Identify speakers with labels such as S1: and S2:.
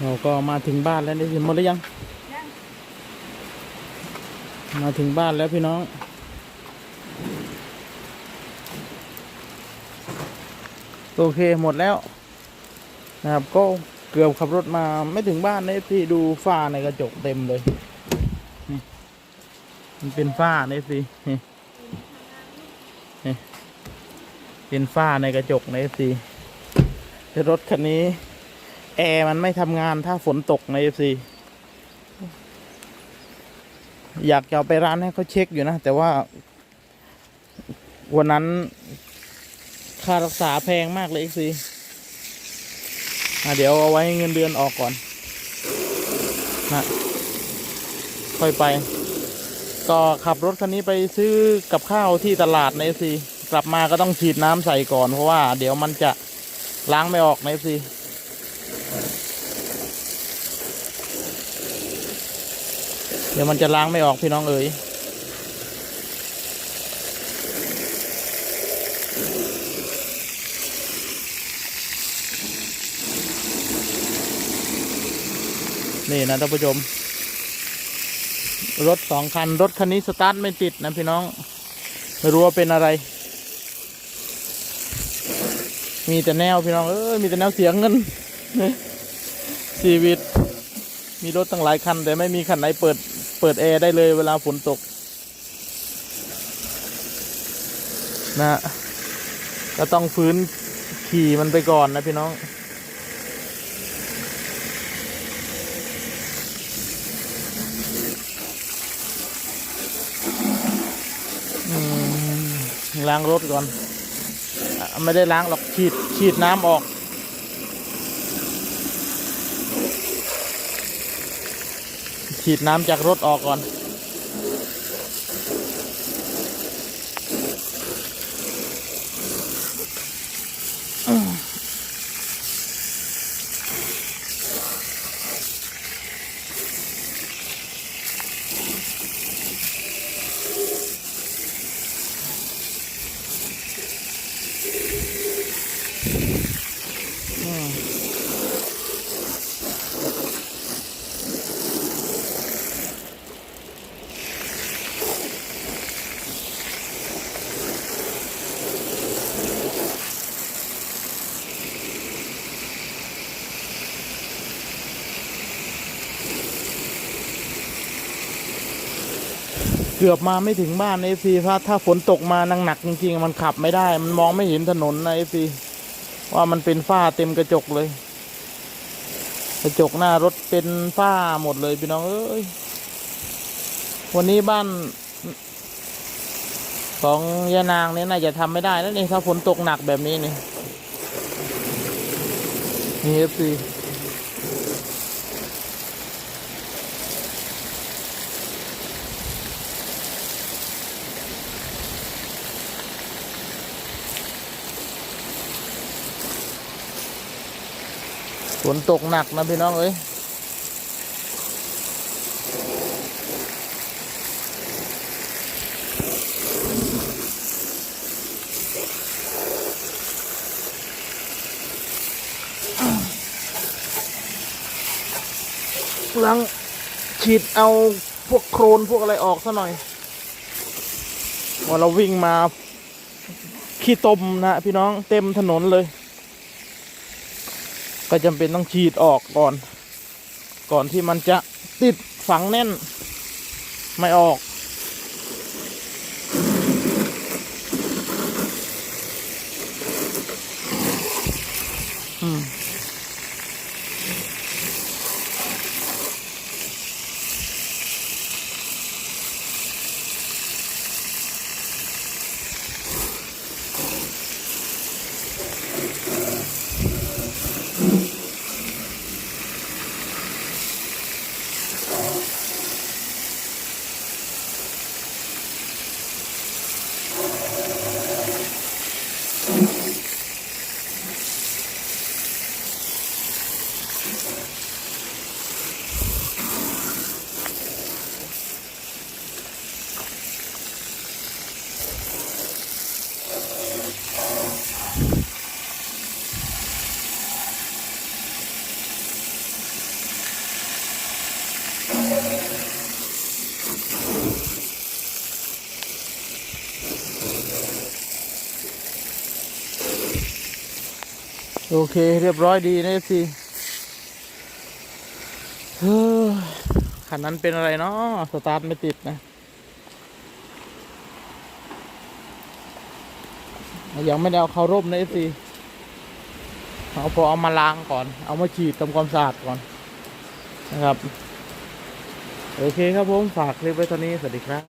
S1: เราก็มาถึงบ้านแล้วได้ยินหมดหรือยัง มาถึงบ้านแล้วพี่น้อง โอเคหมดแล้วนะครับ ก็เกือบขับรถมาไม่ถึงบ้านเลยพี่ดูฝ้าในกระจกเต็มเลยนี่มันเป็นฝ้าในสินี่นี่เป็นฝ้าในกระจกในสิแต่รถคันนี้ แอร์มันไม่ทำงานถ้าฝนตกในสิอยากจะเอาไปร้านให้เขาเช็คอยู่นะ แต่ว่า วันนั้นค่ารักษาแพงมากเลยเอ็กซีเดี๋ยวเอาไว้เงินเดือนออกก่อนนะค่อยไป ก็ขับรถคันนี้ไปซื้อกับข้าวที่ตลาดในเอฟซีกลับมาก็ต้องฉีดน้ำใส่ก่อนเพราะว่า เดี๋ยวมันจะล้างไม่ออกในเอฟซี เดี๋ยวมันจะล้างไม่ออกพี่น้องเอ๋ยนี่นะท่านผู้ชม รถสองคัน รถคันนี้สตาร์ทไม่ติดนะพี่น้อง ไม่รู้ว่าเป็นอะไร มีแต่แนวพี่น้องเอ้ยมีแต่แนวเสียงเงินชีวิต มีรถตั้งหลายคัน แต่ไม่มีคันไหนเปิด เปิดแอร์ได้เลยเวลาฝนตกนะฮะก็ต้องฟื้นขี่มันไปก่อนนะพี่น้องอืมล้างรถก่อน ไม่ได้ล้างหรอกฉีดฉีดน้ำออก ฉีดน้ำจากรถออกก่อน เกือบมาไม่ถึงบ้านเอฟซีเพราถ้าฝนตกมาหนักๆจริงๆ มันขับไม่ได้ มันมองไม่เห็นถนนนะเอฟซีว่ามันเป็นฝ้าเต็มกระจกเลย กระจกหน้ารถเป็นฝ้าหมดเลยพี่น้องเอ้ยวันนี้บ้าน ของยานางเนี่ยน่าจะทำไม่ได้แล้วนี่ถ้าฝนตกหนักแบบนี้นี่นี่เอฟซี ฝนตกหนักนะพี่น้องเอ้ยล้างฉีดเอาพวกโครนพวกอะไรออกซะหน่อยว่าเราวิ่งมาขี้ตมนะพี่น้องเต็มถนนเลย ก็จำเป็นต้องฉีดออกก่อน ก่อนที่มันจะติดฝังแน่น ไม่ออกอืม โอเคเรียบร้อยดีนะเอฟซีเฮ้ยคันนั้นเป็นอะไรเนาะสตาร์ทไม่ติดนะ ยังไม่ได้เอาเข้าร่มนะเอฟซีเอาพอเอามาล้างก่อน เอามาฉีดทำความสะอาดก่อนนะครับ โอเคครับผม ฝากคลิปไว้เท่านี้ สวัสดีครับ